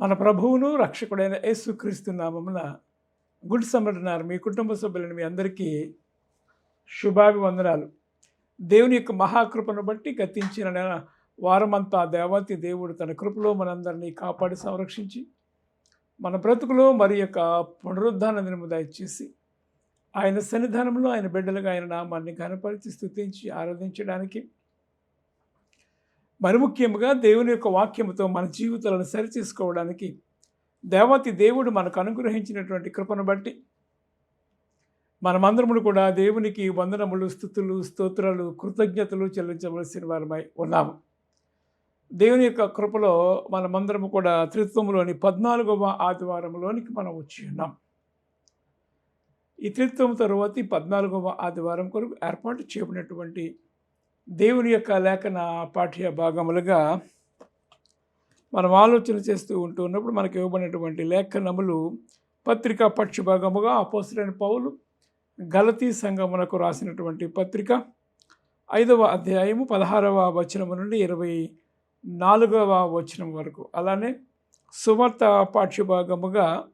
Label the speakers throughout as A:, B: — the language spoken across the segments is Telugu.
A: మన ప్రభువును రక్షకుడైన యేసుక్రీస్తు నామమున గుడ్ సమ్మర్ మీ కుటుంబ సభ్యులను మీ అందరికీ శుభాభివందనాలు. దేవుని యొక్క మహాకృపను బట్టి గతించిన వారమంతా దేవతి దేవుడు తన కృపలో మనందరినీ కాపాడి సంరక్షించి మన బ్రతుకులో మరి యొక్క పునరుద్ధాన దినము దయచేసి ఆయన సన్నిధానంలో ఆయన బిడ్డలుగా ఆయన నామాన్ని ఘనపరిచి స్థుతించి ఆరాధించడానికి మరి ముఖ్యంగా దేవుని యొక్క వాక్యముతో మన జీవితాలను సరిచేసుకోవడానికి దేవతి దేవుడు మనకు అనుగ్రహించినటువంటి కృపను బట్టి మనమందరములు కూడా దేవునికి వందనములు స్థుతులు స్తోత్రాలు కృతజ్ఞతలు చెల్లించవలసిన వారమై ఉన్నాము. దేవుని యొక్క కృపలో మనమందరము కూడా త్రిత్వంలోని పద్నాలుగవ ఆదివారంలోనికి మనం వచ్చి ఉన్నాం. ఈ త్రిత్వం తరువాత పద్నాలుగవ ఆదివారం కొరకు ఏర్పాటు చేయబడినటువంటి దేవుని యొక్క లేఖన పాఠ్య భాగములుగా మనం ఆలోచన చేస్తూ ఉంటూ ఉన్నప్పుడు మనకి ఇవ్వబడినటువంటి లేఖనములు పత్రిక పక్ష భాగముగా అపోసరైన పౌలు గలతీ సంగమునకు రాసినటువంటి పత్రిక ఐదవ అధ్యాయము పదహారవ వచనము నుండి ఇరవై నాలుగవ వచనం వరకు. అలానే సువార్త పాఠ్యభాగముగా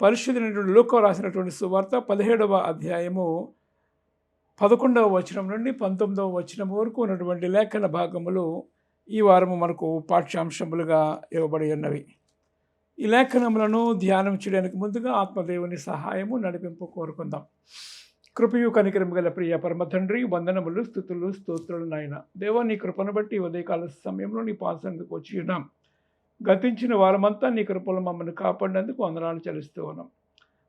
A: పరిశుద్ధమైనటువంటి లోకం రాసినటువంటి సువార్త పదిహేడవ అధ్యాయము పదకొండవ వచనం నుండి పంతొమ్మిదవ వచనం వరకు ఉన్నటువంటి లేఖన భాగములు ఈ వారము మనకు పాఠ్యాంశములుగా ఇవ్వబడి ఉన్నవి. ఈ లేఖనములను ధ్యానం చేయడానికి ముందుగా ఆత్మదేవుని సహాయము నడిపింపు కోరుకుందాం. కృపయు కనికరం గల ప్రియ పరమ తండ్రి వందనములు స్థుతులు స్తోత్రులు నాయన. దేవా నీ కృపను బట్టి ఉదయకాల సమయంలో నీ పాసందుకు వచ్చి ఉన్నాం. గతించిన వారమంతా నీ కృపలు మమ్మల్ని కాపాడినందుకు వందనాలు చెల్లిస్తూ ఉన్నాం.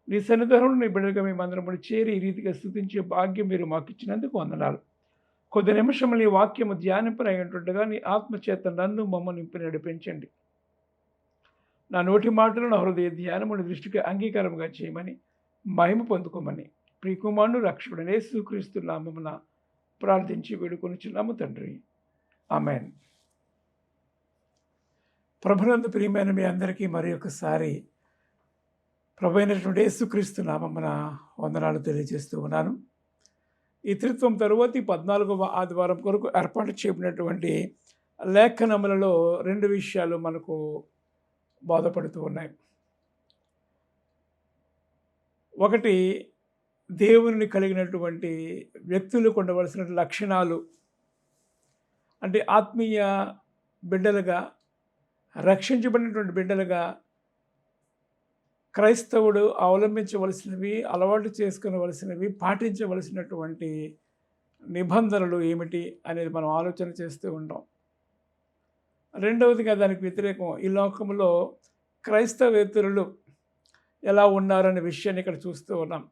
A: నీ సన్నిధానంలో నీ బిడ్డగా మీ మందిరములు చేరి ఈ రీతిగా స్థుతించే భాగ్యం మీరు మాకు ఇచ్చినందుకు వందనాలు. కొద్ది నిమిషములు ఈ వాక్యము ధ్యానింపనయ్యుంటుండగా నీ ఆత్మచేత నన్ను మమ్మల్ని నింపి నడిపించండి. నా నోటి మాటలు నా హృదయ ధ్యానముని దృష్టికి అంగీకారంగా చేయమని మహిమ పొందుకోమని ప్రియకుమారుడు రక్షకుడనే సుక్రీస్తు నామమున ప్రార్థించి వేడుకొనిచున్నాము తండ్రి. ఆమెన్. ప్రభునందు ప్రియమైన మీ అందరికీ మరి ఒకసారి ప్రభు అయినటువంటి యేసుక్రీస్తు నామమున వందనాలు తెలియజేస్తూ ఉన్నాను. ఈ త్రిత్వం తరువాత పద్నాలుగవ ఆదివారం కొరకు ఏర్పాటు చేయబడినటువంటి లేఖనములలో రెండు విషయాలు మనకు బోధపడుతూ ఉన్నాయి. ఒకటి దేవుని కలిగినటువంటి వ్యక్తులు ఉండవలసిన లక్షణాలు. అంటే ఆత్మీయ బిడ్డలుగా రక్షించబడినటువంటి బిడ్డలుగా క్రైస్తవుడు అవలంబించవలసినవి అలవాటు చేసుకునవలసినవి పాటించవలసినటువంటి నిబంధనలు ఏమిటి అనేది మనం ఆలోచన చేస్తూ ఉంటాం రెండవదిగా దానికి వ్యతిరేకం ఈ లోకంలో క్రైస్తవేతరులు ఎలా ఉన్నారనే విషయాన్ని ఇక్కడ చూస్తూ ఉన్నాం.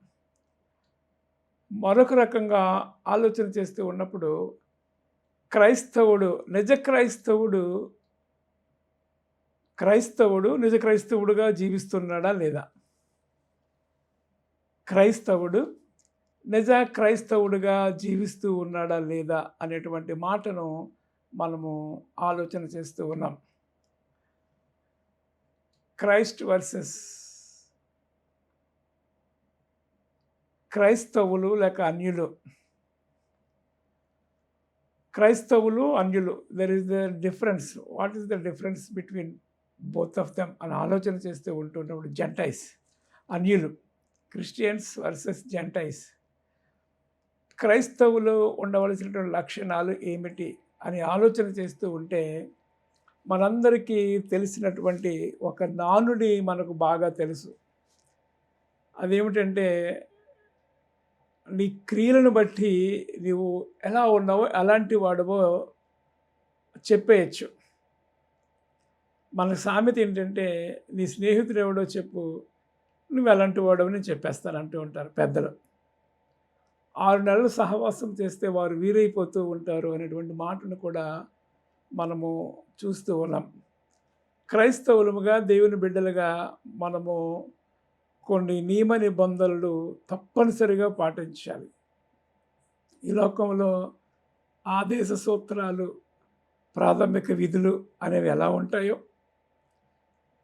A: మరొక రకంగా ఆలోచన చేస్తూ ఉన్నప్పుడు క్రైస్తవుడు నిజ క్రైస్తవుడు క్రైస్తవుడు నిజ క్రైస్తవుడుగా జీవిస్తున్నాడా లేదా? క్రైస్తవుడు నిజ క్రైస్తవుడుగా జీవిస్తూ ఉన్నాడా లేదా అనేటువంటి మాటను మనము ఆలోచన చేస్తూ ఉన్నాం. క్రైస్ట్ వర్సెస్ క్రైస్తవులు లేక అన్యులు. క్రైస్తవులు అన్యులు. There is the difference what is the difference between both of them అని ఆలోచన చేస్తూ ఉంటున్నప్పుడు జంటైస్ అన్యులు క్రిస్టియన్స్ వర్సెస్ జంటైస్. క్రైస్తవులు ఉండవలసినటువంటి లక్షణాలు ఏమిటి అని ఆలోచన చేస్తూ ఉంటే మనందరికీ తెలిసినటువంటి ఒక నానుడి మనకు బాగా తెలుసు. అదేమిటంటే నీ క్రియలను బట్టి నీవు ఎలా ఉన్నావో ఎలాంటి వాడవో చెప్పేయచ్చు. మన సామెత ఏంటంటే నీ స్నేహితుడు ఎవడో చెప్పు నువ్వు ఎలాంటి వాడవు నేను చెప్పేస్తాను అంటూ ఉంటారు పెద్దలు. ఆరు నెలలు సహవాసం చేస్తే వారు వీరైపోతూ ఉంటారు అనేటువంటి మాటను కూడా మనము చూస్తూ ఉన్నాం. క్రైస్తవులముగా దేవుని బిడ్డలుగా మనము కొన్ని నియమ నిబంధనలు తప్పనిసరిగా పాటించాలి. ఈ లోకంలో ఆదేశ సూత్రాలు ప్రాథమిక విధులు అనేవి ఎలా ఉంటాయో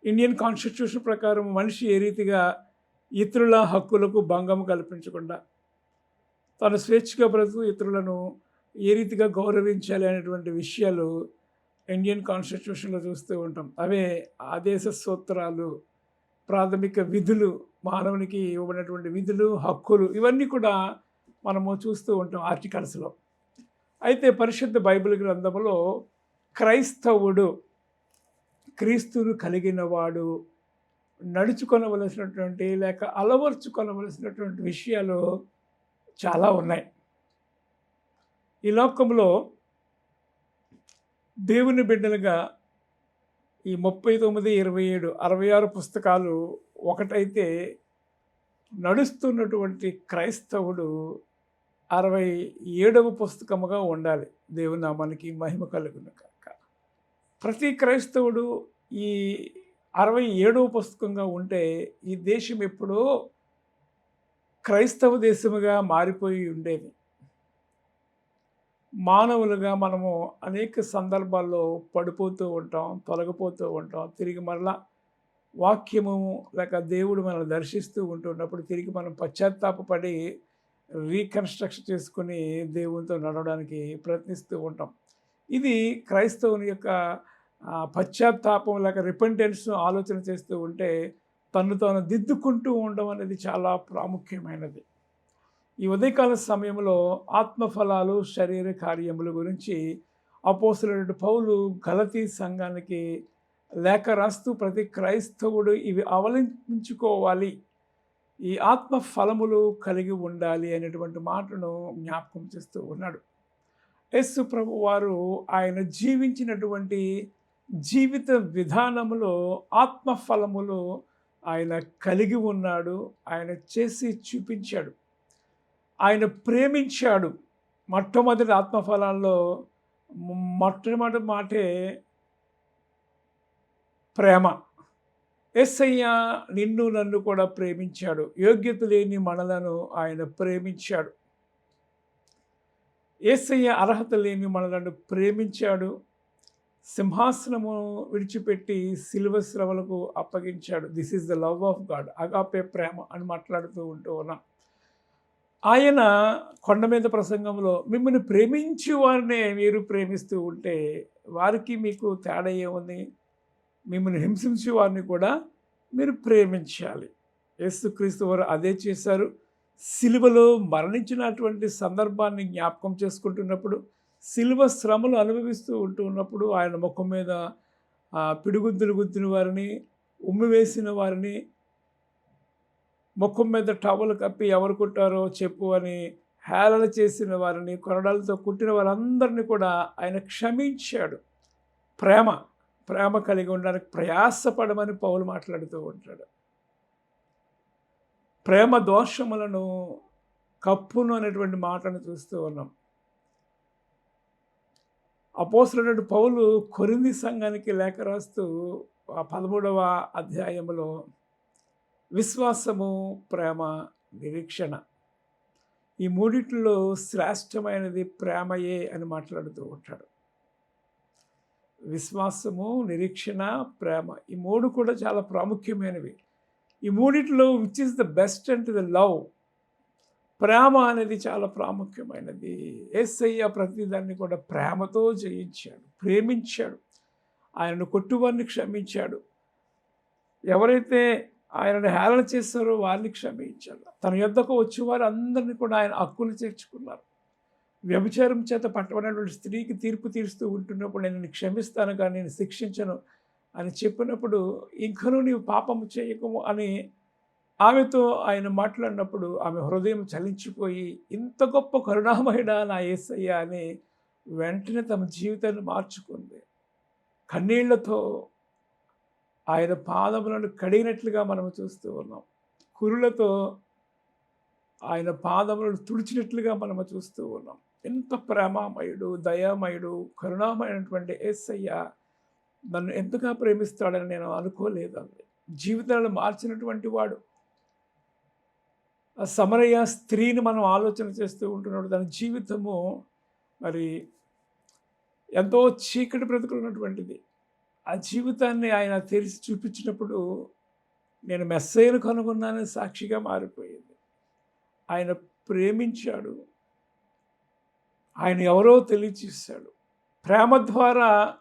A: ఇండియన్ కాన్స్టిట్యూషన్ ప్రకారం మనిషి ఏ రీతిగా ఇతరుల హక్కులకు భంగం కల్పించకుండా తన స్వేచ్ఛగా బ్రతుకు ఇతరులను ఏ రీతిగా గౌరవించాలి అనేటువంటి విషయాలు ఇండియన్ కాన్స్టిట్యూషన్లో చూస్తూ ఉంటాం. అవే ఆదేశ సూత్రాలు ప్రాథమిక విధులు మానవునికి ఇవ్వబడినటువంటి విధులు హక్కులు ఇవన్నీ కూడా మనము చూస్తూ ఉంటాం ఆర్టికల్స్లో. అయితే పరిశుద్ధ బైబిల్ గ్రంథంలో క్రైస్తవుడు క్రీస్తును కలిగినవాడు నడుచుకొనవలసినటువంటి లేక అలవర్చుకొనవలసినటువంటి విషయాలు చాలా ఉన్నాయి. ఈ లోకంలో దేవుని బిడ్డలుగా ఈ ముప్పై తొమ్మిది ఇరవై ఏడు అరవై ఆరు పుస్తకాలు ఒకటైతే నడుస్తున్నటువంటి క్రైస్తవుడు అరవై ఏడవ పుస్తకముగా ఉండాలి. దేవుని నామానికి మహిమ కలుగునక. ప్రతి క్రైస్తవుడు ఈ అరవై ఏడవ పుస్తకంగా ఉంటే ఈ దేశం ఎప్పుడో క్రైస్తవ దేశముగా మారిపోయి ఉండేది. మానవులుగా మనము అనేక సందర్భాల్లో పడిపోతూ ఉంటాం తొలగిపోతూ ఉంటాం. తిరిగి మరలా వాక్యము లేక దేవుడు మనల్ని దర్శిస్తూ ఉంటున్నప్పుడు తిరిగి మనం పశ్చాత్తాపడి రీకన్స్ట్రక్షన్ చేసుకుని దేవునితో నడవడానికి ప్రయత్నిస్తూ ఉంటాం. ఇది క్రైస్తవుని యొక్క పశ్చాత్తాపం లేక రిపెంటెన్స్ ఆలోచన చేస్తూ ఉంటే తను తాను దిద్దుకుంటూ ఉండడం అనేది చాలా ప్రాముఖ్యమైనది. ఈ ఉదయకాల సమయంలో ఆత్మఫలాలు శరీర కార్యముల గురించి అపోసలైన పౌలు గలతీ సంఘానికి లేఖ రాస్తూ ప్రతి క్రైస్తవుడు ఇవి అవలంబించుకోవాలి. ఈ ఆత్మ ఫలములు కలిగి ఉండాలి అనేటువంటి మాటను జ్ఞాపకం చేస్తూ ఉన్నాడు. యస్సు ప్రభు వారు ఆయన జీవించినటువంటి జీవిత విధానములో ఆత్మఫలములు ఆయన కలిగి ఉన్నాడు ఆయన చేసి చూపించాడు. ఆయన ప్రేమించాడు. మొట్టమొదటి ఆత్మఫలాల్లో మొట్టమొదటి మాటే ప్రేమ. ఎస్సయ్య నిన్ను నన్ను కూడా ప్రేమించాడు. యోగ్యత లేని మనలను ఆయన ప్రేమించాడు. ఏసయ్య అర్హత లేని మనలను ప్రేమించాడు. సింహాసనము విడిచిపెట్టి సిల్వ శ్రవలకు అప్పగించాడు. This is the love of God agape ప్రేమ అని మాట్లాడుతూ ఉంటూ ఉన్నాం. ఆయన కొండ మీద ప్రసంగంలో మిమ్మల్ని ప్రేమించి వారినే మీరు ప్రేమిస్తూ ఉంటే వారికి మీకు తేడా ఏముంది? మిమ్మల్ని హింసించే వారిని కూడా మీరు ప్రేమించాలి. యేసుక్రీస్తు వారు అదే చేశారు. సిలువలో మరణించినటువంటి సందర్భాన్ని జ్ఞాపకం చేసుకుంటున్నప్పుడు సిలువ శ్రమలు అనుభవిస్తూ ఉంటూ ఉన్నప్పుడు ఆయన ముఖం మీద పిడుగుద్దులు గుద్దిన వారిని ఉమ్మి వేసిన వారిని ముఖం మీద టవలు కప్పి ఎవరు కుట్టారో చెప్పు అని హేళన చేసిన వారిని కొరడాలతో కుట్టిన వారందరినీ కూడా ఆయన క్షమించాడు. ప్రేమ ప్రేమ కలిగి ఉండడానికి ప్రయాసపడమని పౌలు మాట్లాడుతూ ఉంటాడు. ప్రేమ దోషములను కప్పును అనేటువంటి మాటను చూస్తూ ఉన్నాం. అపోసరుడు పౌలు కొరింది సంఘానికి లేఖ రాస్తూ ఆ పదమూడవ అధ్యాయంలో విశ్వాసము ప్రేమ నిరీక్షణ ఈ మూడిట్లో శ్రేష్టమైనది ప్రేమయే అని మాట్లాడుతూ ఉంటాడు. విశ్వాసము నిరీక్షణ ప్రేమ ఈ మూడు కూడా చాలా ప్రాముఖ్యమైనవి. ఈ మూడిట్లో which is the best and the love ప్రేమ అనేది చాలా ప్రాముఖ్యమైనది. ఏసయ్య ప్రతిదాన్ని కూడా ప్రేమతో జయించాడు ప్రేమించాడు. ఆయనను కొట్టువారిని క్షమించాడు. ఎవరైతే ఆయనను హేళన చేస్తారో వారిని క్షమించాడు. తన యుద్ధకు వచ్చేవారు అందరినీ కూడా ఆయన హక్కులు చేర్చుకున్నారు వ్యభిచారం చేత పట్టబడినటువంటి స్త్రీకి తీర్పు తీరుస్తూ ఉంటున్నప్పుడు నేను క్షమిస్తాను కానీ నేను శిక్షించను అని చెప్పినప్పుడు ఇంకను నీవు పాపము చేయకము అని ఆమెతో ఆయన మాట్లాడినప్పుడు ఆమె హృదయం చలించిపోయి ఇంత గొప్ప కరుణామయుడ నా ఏసయ్య అని వెంటనే తమ జీవితాన్ని మార్చుకుంది. కన్నీళ్ళతో ఆయన పాదములను కడిగినట్లుగా మనం చూస్తూ ఉన్నాం. కురులతో ఆయన పాదములను తుడిచినట్లుగా మనం చూస్తూ ఉన్నాం. ఎంత ప్రేమామయుడు దయామయుడు కరుణామయుడటువంటి ఏసయ్య నన్ను ఎంతగా ప్రేమిస్తాడని నేను అనుకోలేదు జీవితాలను మార్చినటువంటి వాడు సమరయ్య స్త్రీని మనం ఆలోచన చేస్తూ ఉంటున్నాడు. దాని జీవితము మరి ఎంతో చీకటి బ్రతుకున్నటువంటిది ఆ జీవితాన్ని ఆయన తెరిచి చూపించినప్పుడు నేను మెస్సైలు కనుగొన్నానని సాక్షిగా మారిపోయింది. ఆయన ప్రేమించాడు. ఆయన ఎవరో తెలియచేశాడు. ప్రేమ ద్వారా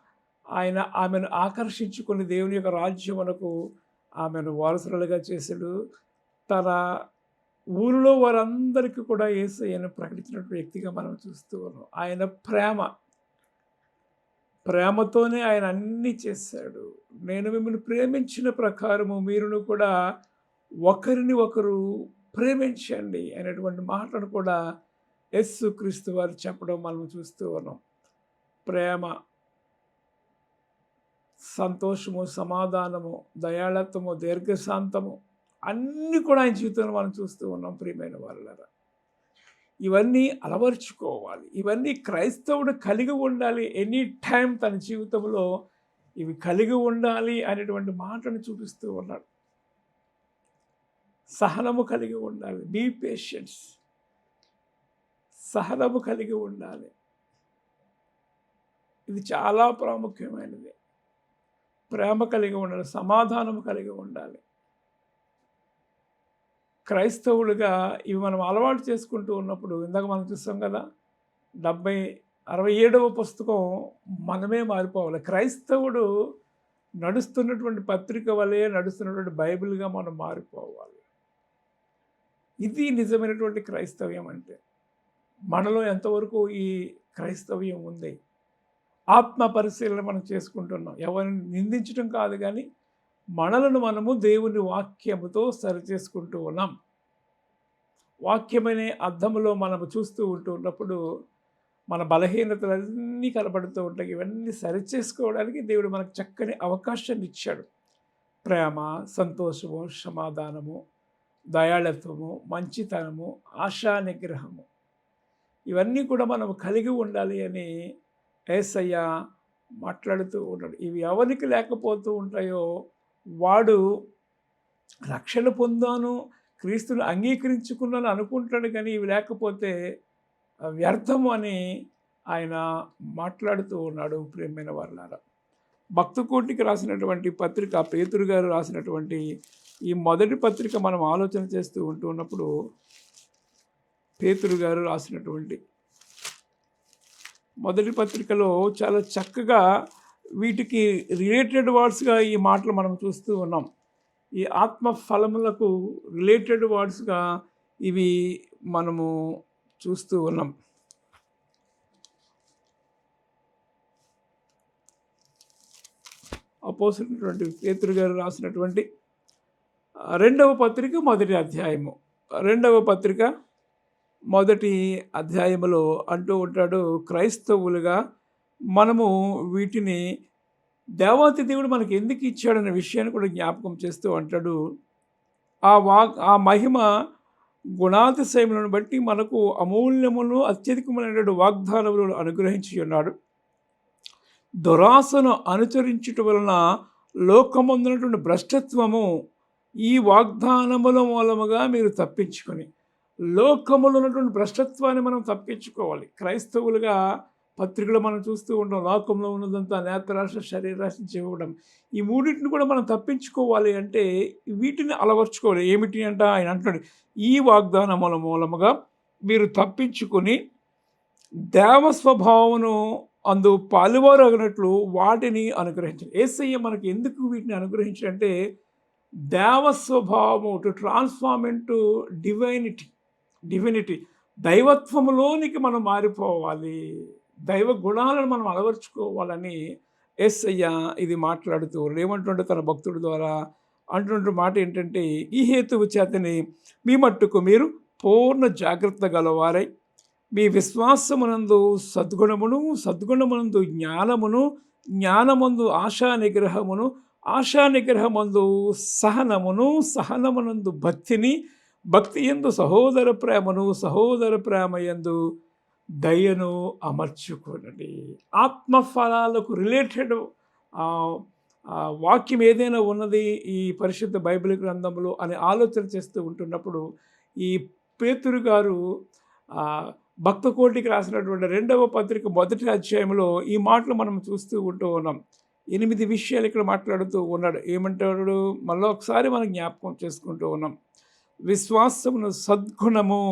A: ఆయన ఆమెను ఆకర్షించుకుని దేవుని యొక్క రాజ్యమునకు ఆమెను వారసులుగా చేశాడు. తన ఊరిలో వారందరికీ కూడా ఏసయ్యను ప్రకటించినటువంటి వ్యక్తిగా మనం చూస్తూ ఉన్నాం. ఆయన ప్రేమ. ప్రేమతోనే ఆయన అన్నీ చేశాడు. నేను మిమ్మల్ని ప్రేమించిన ప్రకారము మీరును కూడా ఒకరిని ఒకరు ప్రేమించండి అనేటువంటి మాటను కూడా యస్సు క్రీస్తు వారు చెప్పడం మనం చూస్తూ ఉన్నాం. ప్రేమ సంతోషము సమాధానము దయాళత్వము దీర్ఘశాంతము అన్నీ కూడా ఆయన జీవితంలో మనం చూస్తూ ఉన్నాం ప్రియమైన వాళ్ళరా ఇవన్నీ అలవర్చుకోవాలి. ఇవన్నీ క్రైస్తవుడు కలిగి ఉండాలి ఎనీ టైం తన జీవితంలో ఇవి కలిగి ఉండాలి అనేటువంటి మాటను చూపిస్తూ ఉన్నాడు. సహనము కలిగి ఉండాలి. బీ పేషెంట్స్ సహనము కలిగి ఉండాలి. ఇది చాలా ప్రాముఖ్యమైనది. ప్రేమ కలిగి ఉండాలి. సమాధానము కలిగి ఉండాలి. క్రైస్తవులుగా ఇవి మనం అలవాటు చేసుకుంటూ ఉన్నప్పుడు ఇందాక మనం చూస్తాం కదా డెబ్బై అరవై ఏడవ పుస్తకం మనమే మారిపోవాలి. క్రైస్తవుడు నడుస్తున్నటువంటి పత్రిక వలె నడుస్తున్నటువంటి బైబిల్గా మనం మారిపోవాలి. ఇది నిజమైనటువంటి క్రైస్తవ్యం అంటే. మనలో ఎంతవరకు ఈ క్రైస్తవ్యం ఉంది? ఆత్మ పరిశీలన మనం చేసుకుంటున్నాం. ఎవరిని నిందించడం కాదు కానీ మనలను మనము దేవుని వాక్యముతో సరిచేసుకుంటూ ఉన్నాం. వాక్యమనే అర్థములో మనము చూస్తూ ఉంటూ ఉన్నప్పుడు మన బలహీనతలన్నీ కనబడుతూ ఉంటాయి. ఇవన్నీ సరిచేసుకోవడానికి దేవుడు మనకు చక్కని అవకాశాన్ని ఇచ్చాడు. ప్రేమ సంతోషము సమాధానము దయాళత్వము మంచితనము ఆశా నిగ్రహము ఇవన్నీ కూడా మనం కలిగి ఉండాలి అని ఏసయ్య మాట్లాడుతూ ఉన్నాడు. ఇవి ఎవరికి లేకపోతూ ఉంటాయో వాడు రక్షణ పొందాను క్రీస్తుని అంగీకరించుకున్నాను అనుకుంటాడు కానీ ఇవి లేకపోతే వ్యర్థము అని ఆయన మాట్లాడుతూ ఉన్నాడు ప్రేమైన వారులారా. భక్తకోటికి రాసినటువంటి పత్రిక పేతురు గారు రాసినటువంటి ఈ మొదటి పత్రిక మనం ఆలోచన చేస్తూ ఉంటూ ఉన్నప్పుడు పేతురు గారు రాసినటువంటి మొదటి పత్రికలో చాలా చక్కగా వీటికి రిలేటెడ్ వర్డ్స్గా ఈ మాటలు మనం చూస్తూ ఉన్నాం. ఈ ఆత్మ ఫలములకు రిలేటెడ్ వర్డ్స్గా ఇవి మనము చూస్తూ ఉన్నాం. అపోసినటువంటి పేతురు గారు రాసినటువంటి రెండవ పత్రిక మొదటి అధ్యాయము. రెండవ పత్రిక మొదటి అధ్యాయములో అంటూ ఉంటాడు క్రైస్తవులుగా మనము వీటిని దేవాతి దేవుడు మనకి ఎందుకు ఇచ్చాడనే విషయాన్ని కూడా జ్ఞాపకం చేస్తూ అంటాడు. ఆ వా ఆ మహిమ గుణాతిశయములను బట్టి మనకు అమూల్యములు అత్యధికమైనటువంటి వాగ్దానములను అనుగ్రహించి ఉన్నాడు. దురాశను అనుచరించుట వలన లోకమందునటువంటి భ్రష్టత్వము ఈ వాగ్దానముల మూలముగా మీరు తప్పించుకొని లోకములు ఉన్నటువంటి భ్రష్టత్వాన్ని మనం తప్పించుకోవాలి. క్రైస్తవులుగా పత్రికలు మనం చూస్తూ ఉంటాం లోకంలో ఉన్నదంతా నేత్రాశ శరీరాశ చేయడం ఈ మూడింటిని కూడా మనం తప్పించుకోవాలి అంటే వీటిని అలవర్చుకోవాలి. ఏమిటి అంటే ఆయన అంటున్నాడు ఈ వాగ్దానముల మూలముగా మీరు తప్పించుకొని దేవస్వభావమును అందు పాలువారు అగినట్లు వాటిని అనుగ్రహించారు ఏసయ్య మనకి ఎందుకు వీటిని అనుగ్రహించారంటే దేవస్వభావము to transform into divinity divinity దైవత్వములోనికి మనం మారిపోవాలి. దైవ గుణాలను మనం అలవర్చుకోవాలని ఎస్ అయ్యా ఇది మాట్లాడుతూ ఏమంటుంటే తన భక్తుడి ద్వారా అంటున్న మాట ఏంటంటే ఈ హేతువు చేతని మీ మట్టుకు మీరు పూర్ణ జాగ్రత్త గలవారై మీ విశ్వాసమునందు సద్గుణమును సద్గుణమునందు జ్ఞానమును జ్ఞానమందు ఆశా నిగ్రహమును ఆశా నిగ్రహమందు సహనమును సహనమునందు భక్తిని భక్తి ఎందు సహోదర ప్రేమను సహోదర ప్రేమ ఎందు దయను అమర్చుకోనండి. ఆత్మఫలాలకు రిలేటెడ్ వాక్యం ఏదైనా ఉన్నది ఈ పరిశుద్ధ బైబిల్ గ్రంథంలో అని ఆలోచన చేస్తూ ఉంటున్నప్పుడు ఈ పేతురు గారు భక్త కోటికి రాసినటువంటి రెండవ పత్రిక మొదటి అధ్యాయంలో ఈ మాటలు మనం చూస్తూ ఉంటూ ఉన్నాం. ఎనిమిది విషయాలు ఇక్కడ మాట్లాడుతూ ఉన్నాడు. ఏమంటాడు? మళ్ళీ ఒకసారి మనం జ్ఞాపకం చేసుకుంటూ ఉన్నాం. విశ్వాసమును సద్గుణము.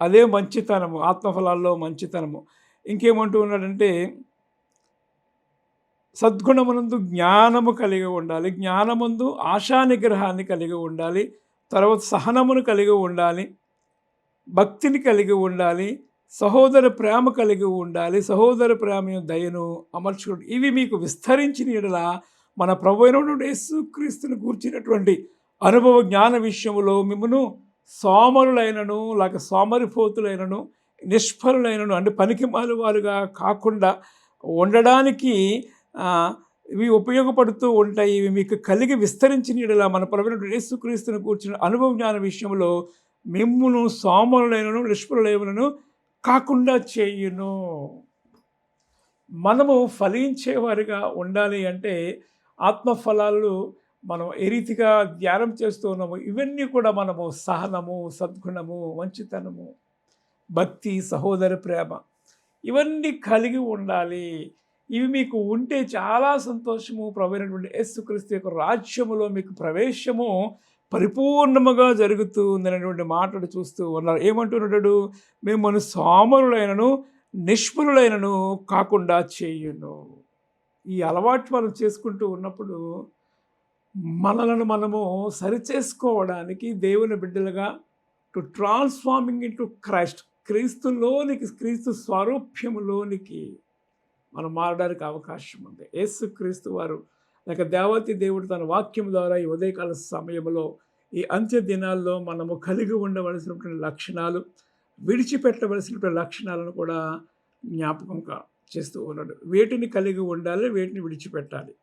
A: అదే మంచితనము ఆత్మఫలాల్లో మంచితనము. ఇంకేమంటూ ఉన్నాడంటే సద్గుణమునందు జ్ఞానము కలిగి ఉండాలి. జ్ఞానముందు ఆశా నిగ్రహాన్ని కలిగి ఉండాలి. తర్వాత సహనమును కలిగి ఉండాలి. భక్తిని కలిగి ఉండాలి. సహోదర ప్రేమ కలిగి ఉండాలి. సహోదర ప్రేమ దయను అమర్చుకోండి. ఇవి మీకు విస్తరించిన యెడల మన ప్రభు అయినటువంటి యేసుక్రీస్తుని కూర్చినటువంటి అనుభవ జ్ఞాన విషయంలో మిమ్మను సోమరులైనను లేక సోమరిపోతులైనను నిష్ఫలులైనను అంటే పనికి వారుగా కాకుండా ఉండడానికి ఇవి ఉపయోగపడుతూ ఉంటాయి. ఇవి మీకు కలిగి విస్తరించిన మన పరమైన యేసుక్రీస్తుని కూర్చున్న అనుభవ జ్ఞాన విషయంలో మిమ్మును సోమరులైనను నిష్ఫలులైనను కాకుండా చేయును. మనము ఫలించేవారిగా ఉండాలి అంటే ఆత్మఫలాలు మనం ఏ రీతిగా ధ్యానం చేస్తూ ఉన్నాము ఇవన్నీ కూడా మనము సహనము సద్గుణము మంచితనము భక్తి సహోదర ప్రేమ ఇవన్నీ కలిగి ఉండాలి. ఇవి మీకు ఉంటే చాలా సంతోషము. ప్రవైనటువంటి యేసుక్రీస్తు యొక్క రాజ్యములో మీకు ప్రవేశము పరిపూర్ణముగా జరుగుతూ ఉందనేటువంటి మాటలు చూస్తూ ఉన్నారు. ఏమంటున్నాడు? మేము మన సోమరులైనను నిష్ఫలులైనను కాకుండా చేయును. ఈ అలవాటు మనం చేసుకుంటూ ఉన్నప్పుడు మనలను మనము సరిచేసుకోవడానికి దేవుని బిడ్డలుగా to transforming into Christ క్రీస్తులోనికి క్రీస్తు స్వరూప్యములోనికి మనం మారడానికి అవకాశం ఉంది. యేసు క్రీస్తు వారు లేక దేవతి దేవుడు తన వాక్యం ద్వారా ఈ ఉదయకాల సమయంలో ఈ అంత్య దినాల్లో మనము కలిగి ఉండవలసినటువంటి లక్షణాలు విడిచిపెట్టవలసినటువంటి లక్షణాలను కూడా జ్ఞాపకం చేస్తూ ఉన్నాడు. వేటిని కలిగి ఉండాలి వేటిని విడిచిపెట్టాలి.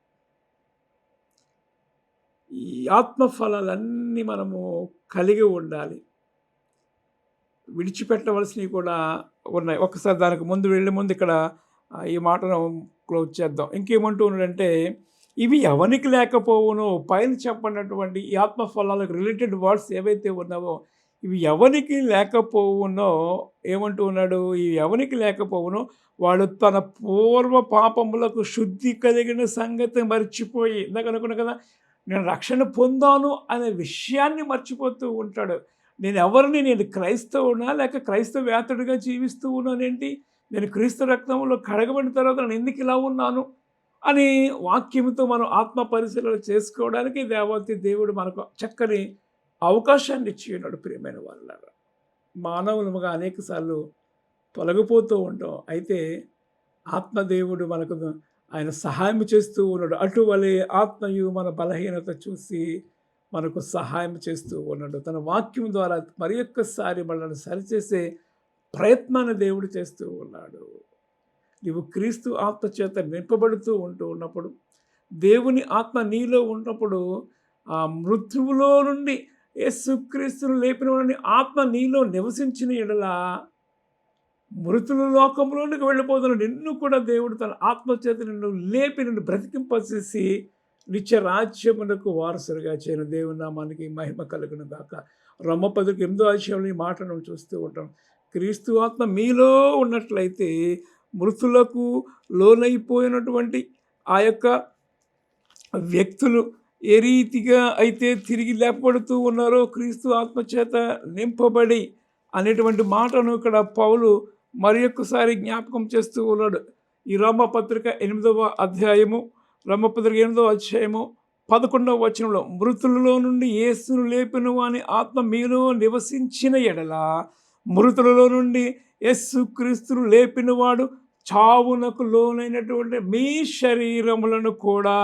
A: ఈ ఆత్మఫలాలన్నీ మనము కలిగి ఉండాలి. విడిచిపెట్టవలసినవి కూడా ఉన్నాయి. ఒకసారి దానికి ముందు వెళ్ళే ముందు ఇక్కడ ఈ మాటను క్లోజ్ చేద్దాం. ఇంకేమంటూ ఉన్నాడంటే ఇవి ఎవనికి లేకపోవునో పైన చెప్పనటువంటి ఈ ఆత్మఫలాలకు రిలేటెడ్ వర్డ్స్ ఏవైతే ఉన్నావో ఇవి ఎవరికి లేకపోవునో ఏమంటూ ఉన్నాడు ఇవి ఎవరికి లేకపోవునో వాడు తన పూర్వ పాపములకు శుద్ధి కలిగిన సంగతి మర్చిపోయి ఇందాక అనుకున్నా కదా నేను రక్షణ పొందాను అనే విషయాన్ని మర్చిపోతూ ఉంటాడు. నేను ఎవరిని నేను క్రైస్తవునా? లేక క్రైస్తవ జీవిస్తూ ఉన్నానేంటి? నేను క్రీస్తు రక్తంలో కడగబడిన తర్వాత నేను ఎందుకు ఇలా ఉన్నాను? అని వాక్యంతో మనం ఆత్మ పరిశీలన చేసుకోవడానికి దేవతి దేవుడు మనకు చక్కని అవకాశాన్ని ఇచ్చి ఉన్నాడు ప్రియమైన వాళ్ళ మానవులుగా అనేకసార్లు తొలగిపోతూ ఉంటాం. అయితే ఆత్మదేవుడు మనకు ఆయన సహాయం చేస్తూ ఉన్నాడు. అటువలే ఆత్మయు మన బలహీనత చూసి మనకు సహాయం చేస్తూ ఉన్నాడు. తన వాక్యం ద్వారా మరి ఒక్కసారి మనల్ని సరిచేసే ప్రయత్నాన్ని దేవుడు చేస్తూ ఉన్నాడు. నీవు క్రీస్తు ఆత్మ చేత నింపబడుతూ ఉంటూ ఉన్నప్పుడు దేవుని ఆత్మ నీలో ఉన్నప్పుడు ఆ మృత్యువులో నుండి యేసుక్రీస్తును లేపిన వాడిని ఆత్మ నీలో నివసించిన ఎడలా మృతుల లోకంలోనికి వెళ్ళిపోతున్న నిన్ను కూడా దేవుడు తన ఆత్మచేత నిన్ను లేపి నిన్ను బ్రతికింపచేసి నిత్య రాజ్యమునకు వారసులుగా చేయను దేవుని నామానికి మహిమ కలుగును రొమ్మ పదుకు ఎనిమిదో అధ్యాయంలో ఈ మాటను చూస్తూ ఉంటాం. క్రీస్తు ఆత్మ మీలో ఉన్నట్లయితే మృతులకు లోనైపోయినటువంటి ఆ యొక్క వ్యక్తులు ఏ రీతిగా అయితే తిరిగి లేపబడుతూ ఉన్నారో క్రీస్తు ఆత్మచేత నింపబడి అనేటువంటి మాటను ఇక్కడ పౌలు మరి ఒక్కసారి జ్ఞాపకం చేస్తూ ఉన్నాడు. ఈ రామపత్రిక ఎనిమిదవ అధ్యాయము రామపత్రిక ఎనిమిదవ అధ్యాయము పదకొండవ వచనంలో మృతులలో నుండి యేసును లేపిన వాని ఆత్మ మీలో నివసించిన ఎడల మృతులలో నుండి యస్సు క్రీస్తును లేపినవాడు చావునకు లోనైనటువంటి మీ శరీరములను కూడా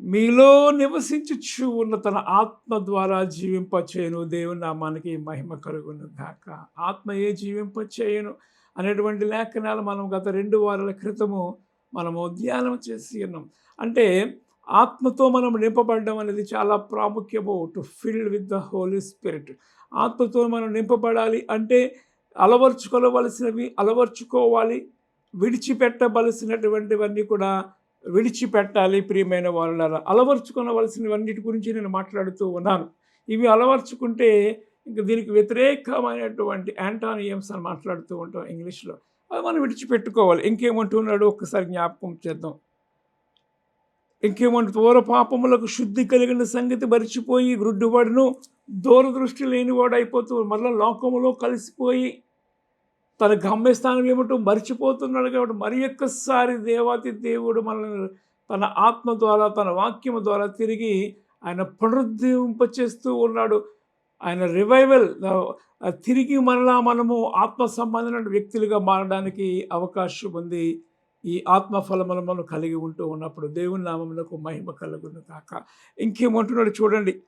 A: మీలో నివసించుచు ఉన్న తన ఆత్మ ద్వారా జీవింపచేయను. దేవుని నామానికి మహిమ కలుగును గాక. ఆత్మ ఏ జీవింపచేయను అనేటువంటి లేఖనాలు మనం గత రెండు వారాల క్రితము మనము ధ్యానం చేసి ఉన్నాం. అంటే ఆత్మతో మనం నింపబడడం అనేది చాలా ప్రాముఖ్యము. To fill with the Holy Spirit ఆత్మతో మనం నింపబడాలి అంటే అలవర్చుకోవలసినవి అలవర్చుకోవాలి విడిచిపెట్టవలసినటువంటివన్నీ కూడా విడిచిపెట్టాలి ప్రియమైన వాళ్ళ అలవర్చుకోవలసినవన్నిటి గురించి నేను మాట్లాడుతూ ఉన్నాను. ఇవి అలవర్చుకుంటే ఇంక దీనికి వ్యతిరేకమైనటువంటి యాంటానియమ్స్ అని మాట్లాడుతూ ఉంటాం ఇంగ్లీష్లో. అది మనం విడిచిపెట్టుకోవాలి. ఇంకేమంటున్నాడు ఒక్కసారి జ్ఞాపకం చేద్దాం. ఇంకేమంటు దూర పాపములకు శుద్ధి కలిగిన సంగతి మరిచిపోయి గ్రుడ్డువాడును దూరదృష్టి లేనివాడు అయిపోతూ మళ్ళీ లోకములో కలిసిపోయి తన గమ్యస్థానం ఏమిటో మర్చిపోతున్నాడు కాబట్టి మరి ఒక్కసారి దేవాతి దేవుడు మనల్ని తన ఆత్మ ద్వారా తన వాక్యము ద్వారా తిరిగి ఆయన పునరుద్ధరింపచేస్తూ ఉన్నాడు. ఆయన రివైవల్ తిరిగి మరలా మనము ఆత్మ సంబంధమైన వ్యక్తులుగా మారడానికి అవకాశం ఉంది. ఈ ఆత్మ మనం కలిగి ఉంటూ ఉన్నప్పుడు దేవుని నామములకు మహిమ కలుగును కాక ఇంకేమంటున్నాడు చూడండి.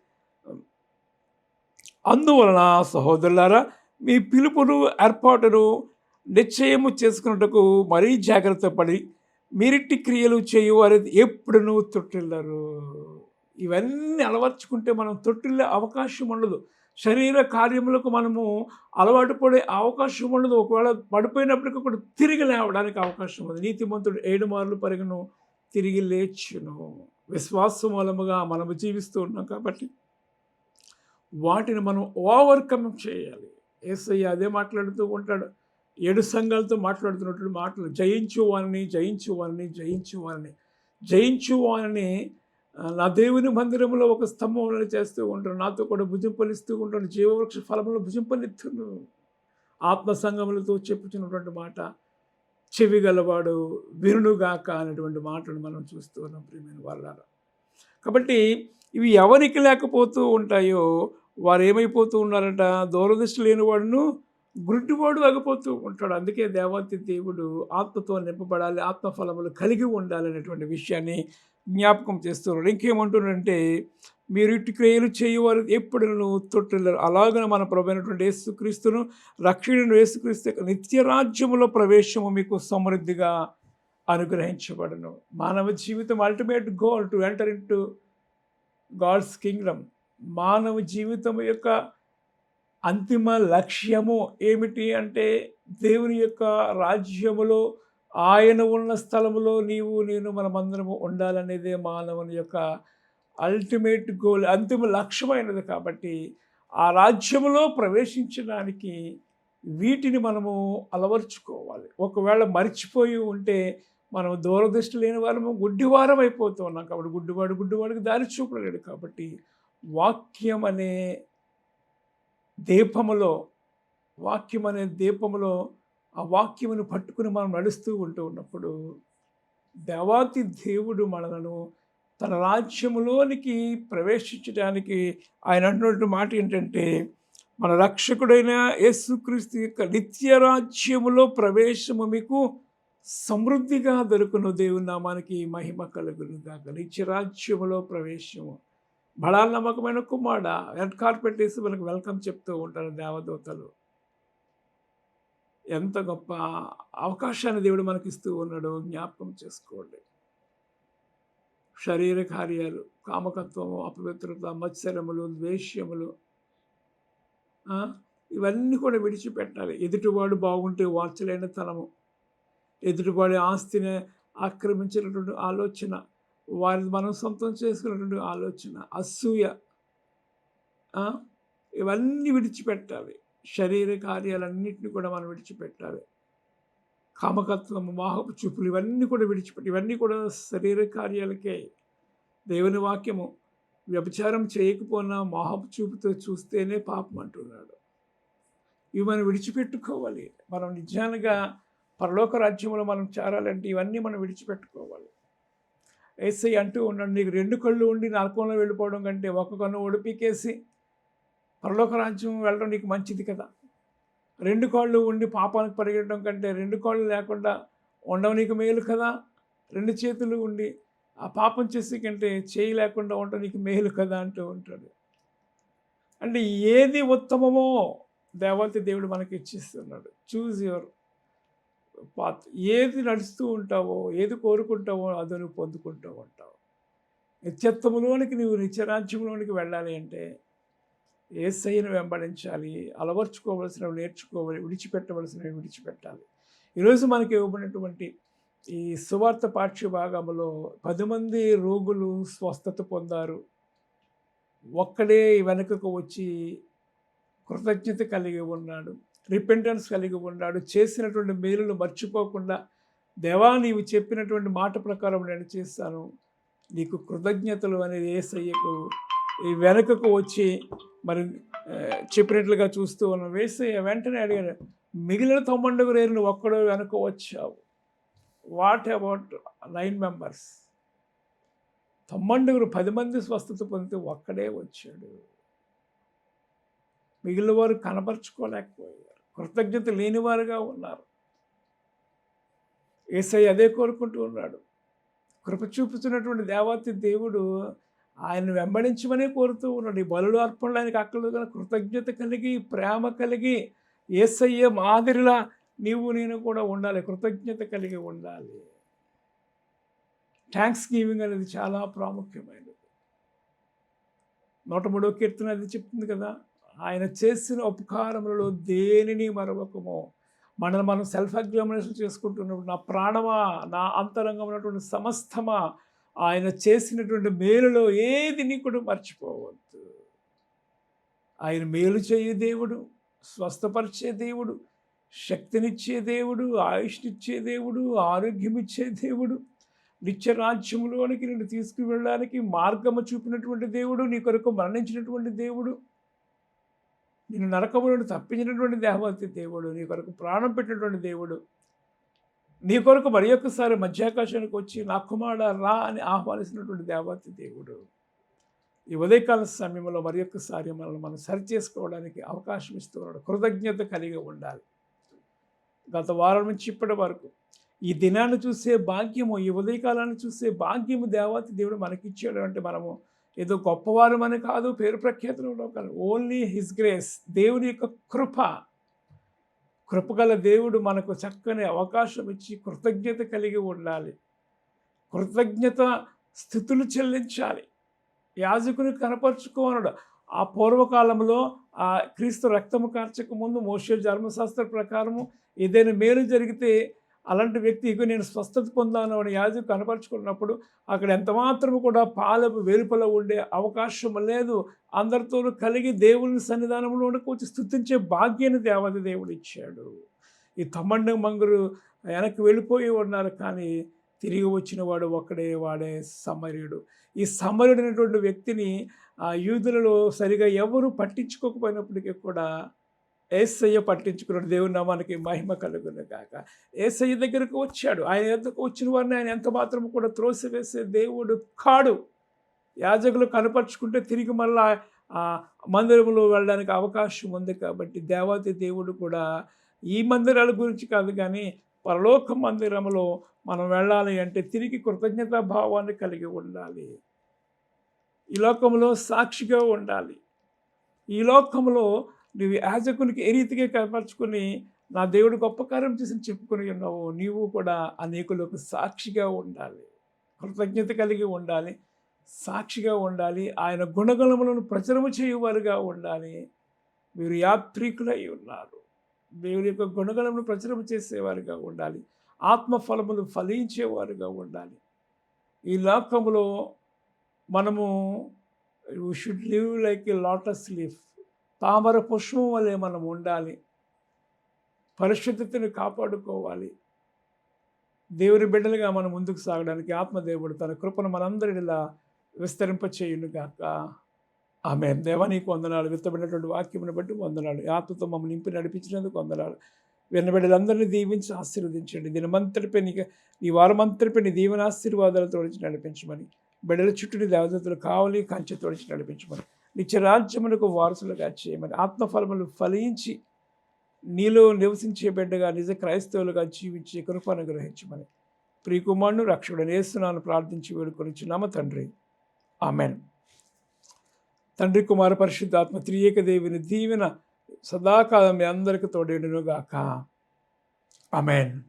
A: అందువలన సహోదరులారా మీ పిలుపును ఏర్పాటును నిశ్చయము చేసుకున్నట్టుకు మరీ జాగ్రత్త పడి మీరిట్టి క్రియలు చేయవారు ఎప్పుడునూ తొట్టిల్లరు ఇవన్నీ అలవర్చుకుంటే మనం తొట్టిల్లే అవకాశం ఉండదు. శరీర కార్యములకు మనము అలవాటు పడే అవకాశం ఉండదు. ఒకవేళ పడిపోయినప్పటికీ కూడా తిరిగి లేవడానికి అవకాశం ఉంది నీతిమంతుడు ఏడు మార్లు పరిగను తిరిగి లేచును. విశ్వాసం మూలముగా మనము జీవిస్తూ ఉన్నాం కాబట్టి వాటిని మనం ఓవర్కమ్ చేయాలి. ఏసయ్య అదే మాట్లాడుతూ ఉంటాడు. ఏడు సంఘాలతో మాట్లాడుతున్నటువంటి మాటలు జయించు వారిని జయించు వారిని జయించు వారిని జయించు వారిని నా దేవుని మందిరంలో ఒక స్తంభం చేస్తూ ఉంటాడు. నాతో కూడా భుజింపలిస్తూ ఉంటాడు. జీవవృక్ష ఫలములు భుజం ఆత్మ సంఘములతో చెప్పుచున్నటువంటి మాట చెవి గలవాడు వినుగాక అనేటువంటి మాటలు మనం చూస్తూ ఉన్నాం ప్రియమైన వాళ్ళ కాబట్టి ఇవి ఎవరికి లేకపోతూ ఉంటాయో వారు ఏమైపోతూ ఉన్నారంట? దూరదృష్టి లేనివాడును గుడ్డివాడు ఆగిపోతూ ఉంటాడు. అందుకే దేవాతి దేవుడు ఆత్మతో నింపబడాలి ఆత్మఫలములు కలిగి ఉండాలనేటువంటి విషయాన్ని జ్ఞాపకం చేస్తున్నాడు ఇంకేమంటున్నాడంటే మీరు ఇటు క్రియలు చేయవారు ఎప్పుడూ తొట్టిల్లరు అలాగనే మన ప్రభుత్వ అయినటువంటి యేసుక్రీస్తును రక్షణను యేసుక్రీస్తు యొక్క ప్రవేశము మీకు సమృద్ధిగా అనుగ్రహించబడను. మానవ జీవితం ultimate goal to enter into God's kingdom మానవ జీవితం యొక్క అంతిమ లక్ష్యము ఏమిటి అంటే దేవుని యొక్క రాజ్యములో ఆయన ఉన్న స్థలములో నీవు నేను మనమందరము ఉండాలనేదే మానవుని యొక్క అల్టిమేట్ గోల్ అంతిమ లక్ష్యమైనది కాబట్టి ఆ రాజ్యములో ప్రవేశించడానికి వీటిని మనము అలవర్చుకోవాలి. ఒకవేళ మర్చిపోయి ఉంటే మనం దూరదృష్టి లేని వారము గుడ్డివారం అయిపోతూ ఉన్నాం కాబట్టి గుడ్డివాడు గుడ్డివాడికి దారి చూపలేడు కాబట్టి వాక్యం అనే దీపములో వాక్యం అనే దీపములో ఆ వాక్యమును పట్టుకుని మనం నడుస్తూ ఉంటూ ఉన్నప్పుడు దేవాతి దేవుడు మనలను తన రాజ్యములోనికి ప్రవేశించడానికి ఆయన అంటున్నటువంటి మాట ఏంటంటే మన రక్షకుడైన యేసుక్రీస్తు యొక్క నిత్య రాజ్యములో ప్రవేశము మీకు సమృద్ధిగా దొరుకును. దేవుని నామానికి మహిమ కలుగునుగా నిత్య రాజ్యములో ప్రవేశము. బళాల నమ్మకమైన కుమారుడ రెడ్ కార్పెట్ వేసి మనకు వెల్కమ్ చెప్తూ ఉంటారు దేవదూతలు. ఎంత గొప్ప అవకాశాన్ని దేవుడు మనకి ఇస్తూ ఉన్నాడు జ్ఞాపకం చేసుకోండి. శరీర కార్యాలు కామకత్వము అపవిత్రత మత్సరములు ద్వేష్యములు ఇవన్నీ కూడా విడిచిపెట్టాలి. ఎదుటివాడు బాగుంటే వార్చలేని తనము. ఎదుటివాడి ఆస్తిని ఆక్రమించినటువంటి ఆలోచన. వారిని మనం సొంతం చేసుకున్నటువంటి ఆలోచన అసూయ ఇవన్నీ విడిచిపెట్టాలి. శరీర కార్యాలన్నింటినీ కూడా మనం విడిచిపెట్టాలి. కామకత్వము మాహపు చూపులు ఇవన్నీ కూడా విడిచిపెట్టి ఇవన్నీ కూడా శరీర కార్యాలకే. దేవుని వాక్యము వ్యభిచారం చేయకపోయినా మోహపు చూపుతో చూస్తేనే పాపం అంటున్నాడు. ఇవి మనం విడిచిపెట్టుకోవాలి. మనం నిజానగా పరలోక రాజ్యంలో మనం చేరాలంటే ఇవన్నీ మనం విడిచిపెట్టుకోవాలి. ఏసై అంటూ ఉన్నాడు నీకు రెండు కళ్ళు ఉండి నరకంలో వెళ్ళిపోవడం కంటే ఒక కన్ను ఒడిపికేసి పరలోక రాజ్యం వెళ్ళడం నీకు మంచిది కదా. రెండు కాళ్ళు ఉండి పాపానికి పరిగెట్టడం కంటే రెండు కాళ్ళు లేకుండా ఉండవు నీకు మేలు కదా. రెండు చేతులు ఉండి ఆ పాపం చేసే కంటే చేయి లేకుండా ఉండడం నీకు మేలు కదా అంటూ ఉంటాడు. అంటే ఏది ఉత్తమమో దేవత దేవుడు మనకి ఇచ్చిస్తున్నాడు. చూజ్ యువర్ ఏది నడుస్తూ ఉంటావో ఏది కోరుకుంటావో అది నువ్వు పొందుకుంటూ ఉంటావు. నిత్యత్వములోనికి నువ్వు నిత్యరాజ్యంలోనికి వెళ్ళాలి అంటే ఏసైను వెంబడించాలి అలవర్చుకోవలసినవి నేర్చుకోవాలి విడిచిపెట్టవలసినవి విడిచిపెట్టాలి. ఈరోజు మనకి ఇవ్వబడినటువంటి ఈ సువార్త పాఠ్య భాగంలో పది మంది రోగులు స్వస్థత పొందారు. ఒక్కడే వెనుకకు వచ్చి కృతజ్ఞత కలిగి ఉన్నాడు. రిపెంటెన్స్ కలిగి ఉన్నాడు. చేసినటువంటి మేలును మర్చిపోకుండా దేవా నీవు చెప్పినటువంటి మాట ప్రకారం నేను చేస్తాను. నీకు కృతజ్ఞతలు అనేది ఏసయ్యకు ఈ వెనుకకు వచ్చి మరి చెప్పినట్లుగా చూస్తూ ఉన్నాం. వేసయ్య వెంటనే అడిగాడు మిగిలిన తొమ్మండుగు నువ్వు ఒక్కడో వెనుక వచ్చావు. వాట్ అబౌట్ నైన్ మెంబర్స్ తొమ్మండుగురు పది మంది స్వస్థత పొందితే ఒక్కడే వచ్చాడు. మిగిలిన వారు కనపరుచుకోలేకపోయారు. కృతజ్ఞత లేనివారుగా ఉన్నారు. ఏసై అదే కోరుకుంటూ ఉన్నాడు. కృప చూపుతున్నటువంటి దేవాతి దేవుడు ఆయన వెంబడించమనే కోరుతూ ఉన్నాడు. ఈ బలుడు అర్పణలు ఆయనకు అక్కర్లేదు కృతజ్ఞత కలిగి ప్రేమ కలిగి ఏసయ్య మాదిరిలా నీవు నేను కూడా ఉండాలి. కృతజ్ఞత కలిగి ఉండాలి. థ్యాంక్స్ గివింగ్ అనేది చాలా ప్రాముఖ్యమైనది. నూట మూడో కీర్తన అది చెప్తుంది కదా? ఆయన చేసిన ఉపకారములలో దేనిని మరొకమో మనల్ని మనం సెల్ఫ్ ఎగ్జామినేషన్ చేసుకుంటున్నప్పుడు నా ప్రాణమా నా అంతరంగం ఉన్నటువంటి సమస్తమా ఆయన చేసినటువంటి మేలులో ఏది కూడా మర్చిపోవద్దు. ఆయన మేలు చేయే దేవుడు స్వస్థపరిచే దేవుడు శక్తినిచ్చే దేవుడు ఆయుష్నిచ్చే దేవుడు ఆరోగ్యమిచ్చే దేవుడు నిత్యరాజ్యములోనికి నిన్ను తీసుకువెళ్ళడానికి మార్గము చూపినటువంటి దేవుడు నీ కొరకు మరణించినటువంటి దేవుడు నిన్ను నరకములను తప్పించినటువంటి దేహవంతి దేవుడు నీ కొరకు ప్రాణం పెట్టినటువంటి దేవుడు. నీ కొరకు మరి ఒక్కసారి మధ్యాకాశానికి వచ్చి నా కుమారుడ రా అని ఆహ్వానిస్తున్నటువంటి దేవాతి దేవుడు. ఈ ఉదయకాల సమయంలో మరి ఒక్కసారి మనల్ని మనం సరి చేసుకోవడానికి అవకాశం ఇస్తున్నాడు కృతజ్ఞత కలిగి ఉండాలి. గత వారం నుంచి ఇప్పటి వరకు ఈ దినాన్ని చూసే భాగ్యము ఈ ఉదయకాలాన్ని చూసే భాగ్యము దేవాతి దేవుడు మనకిచ్చాడు అంటే మనము ఏదో గొప్పవారమని కాదు పేరు ప్రఖ్యాతులు కాదు ఓన్లీ హిస్ గ్రేస్ దేవుని యొక్క కృప. కృపగల దేవుడు మనకు చక్కని అవకాశం ఇచ్చి కృతజ్ఞత కలిగి ఉండాలి. కృతజ్ఞత స్థితులు చెల్లించాలి. యాజకుని కనపరుచుకోనడు. ఆ పూర్వకాలంలో ఆ క్రీస్తు రక్తము కార్చక ముందు మోషే ధర్మశాస్త్ర ప్రకారము ఏదైనా మేలు జరిగితే అలాంటి వ్యక్తికి నేను స్వస్థత పొందాను అని యాజకు కనపరుచుకున్నప్పుడు అక్కడ ఎంతమాత్రము కూడా పాలపు వెలుపల ఉండే అవకాశం లేదు. అందరితోనూ కలిగి దేవుని సన్నిధానంలో వచ్చి స్థుతించే భాగ్యాన్ని దేవత దేవుడు ఇచ్చాడు. ఈ తమ్మండ మంగురు వెనక్కి వెళ్ళిపోయి ఉన్నారు కానీ తిరిగి వచ్చిన వాడు ఒక్కడే వాడే సమర్యుడు. ఈ సమరుడైనటువంటి వ్యక్తిని ఆ యూదులలో సరిగా ఎవరు పట్టించుకోకపోయినప్పటికీ కూడా ఏసయ్య పట్టించుకున్నాడు దేవుని నామానికి మహిమ కలుగును కాక ఏసయ్య దగ్గరకు వచ్చాడు. ఆయన ఎందుకు వచ్చిన వారిని? ఆయన ఎంత మాత్రం కూడా త్రోసివేసే దేవుడు కాడు. యాజకులు కనపరుచుకుంటే తిరిగి మళ్ళా ఆ మందిరంలో వెళ్ళడానికి అవకాశం ఉంది కాబట్టి దేవాతి దేవుడు కూడా ఈ మందిరాల గురించి కాదు కానీ పరలోక మందిరంలో మనం వెళ్ళాలి అంటే తిరిగి కృతజ్ఞతా భావాన్ని కలిగి ఉండాలి. ఈ లోకంలో సాక్షిగా ఉండాలి. ఈ లోకంలో నువ్వు యాజకునికి ఏ రీతిగా కనపరుచుకొని నా దేవుడు గొప్ప కార్యం చేసి చెప్పుకొని ఉన్నావు నీవు కూడా అనేకులకు సాక్షిగా ఉండాలి. కృతజ్ఞత కలిగి ఉండాలి. సాక్షిగా ఉండాలి. ఆయన గుణగణములను ప్రచురము చేయువారుగా ఉండాలి. మీరు యాత్రికులై ఉన్నారు. దేవుని యొక్క గుణగణమును ప్రచురము చేసేవారుగా ఉండాలి. ఆత్మఫలములు ఫలించేవారుగా ఉండాలి. ఈ లోకములో మనము should live like a lotus leaf తామర పుష్పం వలె మనం ఉండాలి. పరిశుద్ధతను కాపాడుకోవాలి. దేవుని బిడ్డలుగా మనం ముందుకు సాగడానికి ఆత్మదేవుడు తన కృపను మనందరిలా విస్తరింపచేయునుగాక. ఆమె దేవా నీకు వందనాలు. విత్తబడినటువంటి వాక్యమును బట్టి వందనాలు. ఆత్మతో మమ్మల్ని నింపి నడిపించినందుకు వందనాలు. విన్నబిడ్డలందరినీ దీవించి ఆశీర్వదించండి. దీనిమంతటిపై నీకు నీ వారమంతటిపై నీ దీవెన ఆశీర్వాదాలతో నడిపించమని బిడ్డల చుట్టూ నీ దేవతలు కంచె తోడించి నడిపించమని. నిత్య రాజ్యములకు వారసులుగా చేయమని ఆత్మఫలములు ఫలించి నీలో నివసించే బిడ్డగా నిజ క్రైస్తవులుగా జీవించే కృపను గ్రహించమని ప్రియకుమారుడు రక్షకుడు నేస్తున్నాను ప్రార్థించి వేడుకొని నామ తండ్రి. ఆమెన్. తండ్రి కుమార పరిశుద్ధాత్మ త్రియేక దేవిని దీవెన సదాకాలం మీ అందరికీ తోడేడునుగాక ఆమెన్.